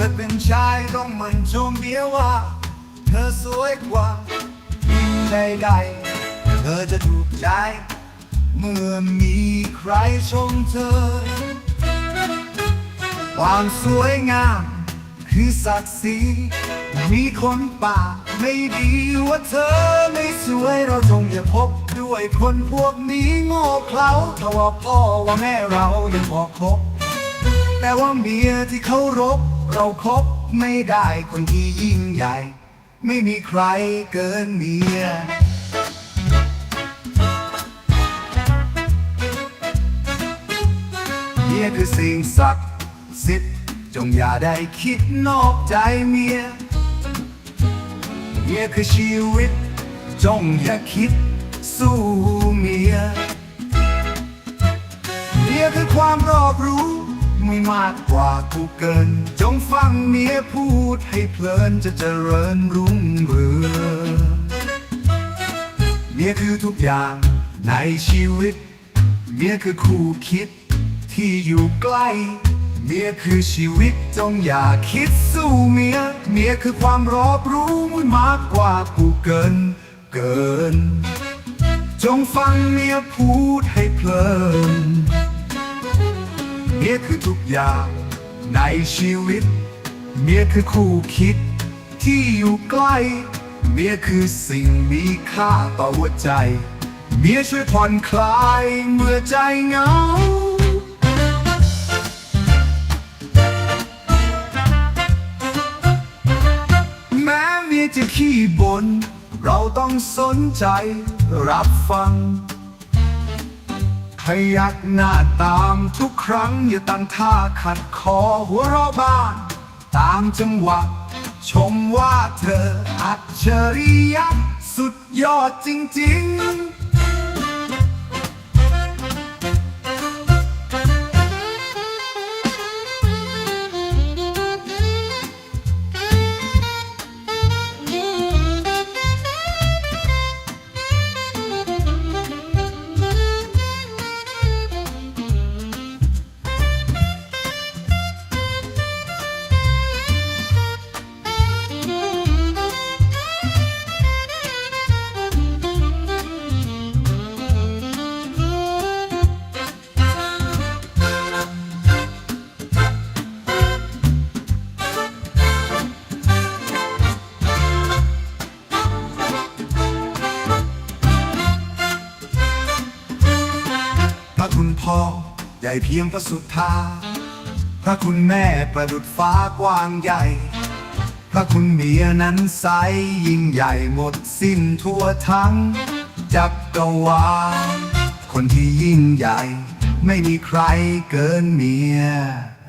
กิดเป็นชายต้องมันชมเมียว่า เธอสวยกว่าใดๆเธอจะถูกใจ เมื่อมีใครชมเธอ ความสวยงาม คือศักดิ์ศรีมีคนป่าไม่ดีว่าเธอไม่สวยเราจงอย่าพบด้วยคนพวกนี้โง่เขลาเพราว่าพ่อว่าแม่เรายังพอคบแต่ว่าเมียที่เขารบ เราคบไม่ได้คนที่ยิ่งใหญ่ ไม่มีใครเกินเมียเมียคือสิ่งศักดิ์สิทธิ์จงอย่าได้คิดนอกใจเมียเมียคือชีวิต จงอย่าคิดสู้เมียเมียคือความรอบรู้ ไม่มากกว่ากูเกิน จงฟังเมียพูดให้เพลินจะเจริญรุ่งเรืองเมียคือทุกอย่างในชีวิต เมียคือคู่คิดที่อยู่ใกล้ เมียคือชีวิตจงอย่าคิดสู้เมีย เมียคือความรอบรู้มันมากกว่ากูเกิน เกิน จงฟังเมียพูดให้เพลิน เมียคือทุกอย่างในชีวิต เมียคือคู่คิดที่อยู่ใกล้ เมียคือสิ่งมีค่าต่อหัวใจ เมียช่วยผ่อนคลายเมื่อใจเหงา แม้เมียจะขี้บน่นเราต้องสนใจรับฟัง ยักหน้าตามทุกครั้งอย่าตั้งท่าขัดคอหัวเราะบ้าน ตามจังหวะ ชมว่าเธออัจฉริยะสุดยอดจริง ๆ ระคุณพ่อใหญ่เพียงพระสุธา พระคุณแม่ประดุดฟ้ากว้างใหญ่ พระคุณเมียนั้นใสยิ่งใหญ่หมดสิ้นทั่วทั้ง จักรวาลคนที่ยิ่งใหญ่ ไม่มีใครเกินเมีย